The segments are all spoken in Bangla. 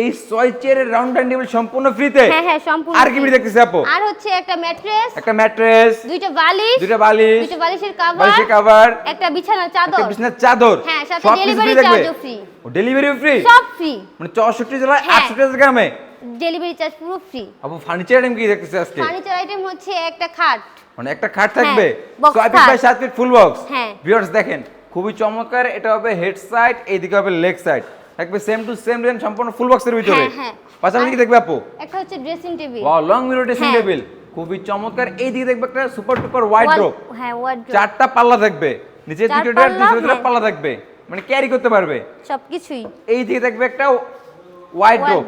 এই ছয় চেয়ারের রাউন্ড ডাইনিং টেবিল সম্পূর্ণ ফ্রিতে হ্যাঁ হ্যাঁ সম্পূর্ণ আর কি দেখতেছি আপু? আর হচ্ছে একটা ম্যাট্রেস একটা ম্যাট্রেস দুইটা বালিশ দুইটা বালিশ দুইটা বালিশের কভার বালিশের কভার একটা বিছানার একটা চাদর বিছানার চাদর। হ্যাঁ, সাথে free থাকবে charge ও ডেলিভারি ফ্রি সব ফ্রি মানে চৌষট্টি জেলায় হ্যাঁ। হাজার গ্রামে? ডেলিভারি চার্জ পুরো ফ্রি আপু ফার্নিচার আইটেম কি দেখতেছি আজকে? ফার্নিচার আইটেম হচ্ছে একটা খাট। মানে একটা খাট থাকবে? হ্যাঁ, box ফিট বাই সাত ফিট ফুল বক্স হ্যাঁ। ভিউয়ার্স দেখেন খুবই চমৎকার এটা হবে হেড সাইড এইদিকে হবে লেগ সাইড থাকবে সেম টু সেম ডিজাইন সম্পূর্ণ ফুল বক্সের ভিতরে। হ্যাঁ, হ্যাঁ। পাশাপাশি কি দেখবে আপু? একটা হচ্ছে dressing table wow long mirror dressing হ্যাঁ। টেবিল খুবই চমৎকার। এইদিকে দেখবে একটা সুপার টুপার ওয়াইড ড্রপ হ্যাঁ ওয়ার্ড্রোব চারটা পাল্লা থাকবে। নিচে দুটো ডোর পাল্লা, দুটো হ্যাঁ। পাল্লা থাকবে। মানে ক্যারি করতে পারবে। সবকিছুই। এই দিকে দেখবে একটা ওয়াইড ড্রপ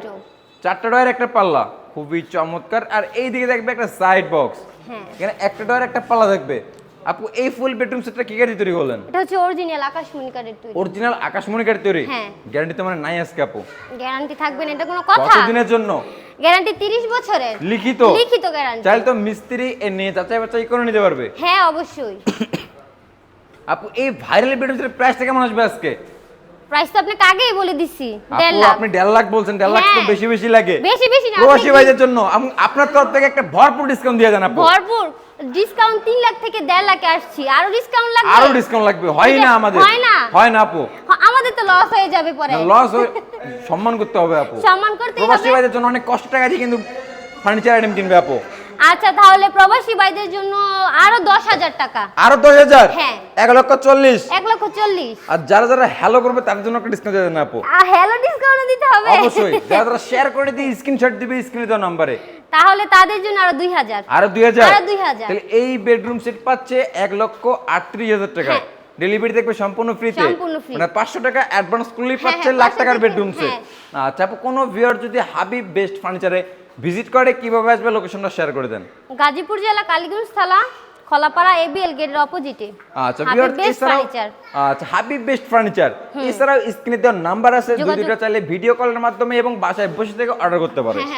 চারটা ডয়ের একটা পাল্লা। খুবই চমৎকার। আর এই দিকে দেখবে একটা সাইড বক্স হ্যাঁ। এখানে একটা ডয়ের একটা পাল্লা থাকবে। আপু এই ফুল বেডরুম সেটটা কি গাড়ি তৈরি করলেন? এটা হচ্ছে অরিজিনাল আকাশমণি কাঠের তৈরি। অরিজিনাল আকাশমণি কাঠের তৈরি? হ্যাঁ। গ্যারান্টি তো মানে নাই আজকে আপু। গ্যারান্টি থাকবে না এটা কোনো কথা। কতদিনের জন্য? গ্যারান্টি 30 বছরের। লিখিত? লিখিত গ্যারান্টি চাইলে তো মিস্ত্রি এ নিয়ে যাচাই বাচাই করে নিতে পারবে। হ্যাঁ অবশ্যই। আপু এই ভাইরাল বেডরুম সেটের প্রাইসটা কেমন আসবে আজকে? প্রাইস তো আপনাকে আগেই বলে দিছি দেড় আপু লাখ। আপনি দেড় লাখ বলছেন দেড় লাখ তো হ্যাঁ। বেশি বেশি লাগে। বেশি বেশি না প্রবাসী ভাইদের জন্য আপনার তরফ থেকে একটা ভরপুর ডিসকাউন্ট দিয়ে দেন আপু। ভরপুর। ডিসকাউন্ট 3 লাখ থেকে দেড় লাখে আসছি। আরও ডিসকাউন্ট লাগবে? আরও ডিসকাউন্ট লাগবে। হয় না আমাদের। হয় না। হয় না আপু। আমাদের তো লস হয়ে যাবে পরে। লস সম্মান করতে হবে আপু। সম্মান প্রবাসী হবে। ভাইদের জন্য অনেক কষ্ট টাকা দিয়ে কিন্তু ফার্নিচার আইটেম কিনবে আপু। আচ্ছা তাহলে প্রবাসী ভাইদের জন্য আরও দশ হাজার টাকা। আরও দশ হাজার? হ্যাঁ। এক লক্ষ চল্লিশ। এক লক্ষ চল্লিশ। আর যারা যারা হ্যালো করবে তাদের জন্য একটা ডিসকাউন্ট দিয়ে দেন আপু? হ্যালো ডিসকাউন্ট দিতে হবে। অবশ্যই। যারা যারা শেয়ার করে দিয়ে স্ক্রিনশট দিবে স্ক্রিনে দেওয়া নাম্বারে তাহলে তাদের জন্য আরও দুই হাজার। আরও দুই হাজার? আরও 2000 তাহলে এই বেডরুম সেট পাচ্ছে এক লক্ষ আটত্রিশ হাজার টাকা। হ্যাঁ। ডেলিভারি দেখবে সম্পূর্ণ ফ্রিতে মানে পাঁচশো টাকা অ্যাডভান্স করলেই হ্যাঁ, পাচ্ছে হ্যাঁ, লাখ টাকার টাকা, বেডরুম সেট হ্যাঁ। আচ্ছা আপু কোনো ভিউয়ার যদি হাবিব বেস্ট ফার্নিচারে ভিজিট করে কীভাবে আসবে? লোকেশনটা শেয়ার করে দেন। গাজীপুর জেলা কালীগঞ্জ থানা খলাপাড়া এবিএল গেটের অপোজিটে আচ্ছা ভিউয়ার ফার্নিচার আচ্ছা হাবিব বেস্ট ফার্নিচার এছাড়াও স্ক্রিনে দেওয়ার নাম্বার আছে দুইটা চাইলে ভিডিও কলের মাধ্যমে এবং বাসায় বসে থেকে অর্ডার করতে পারে।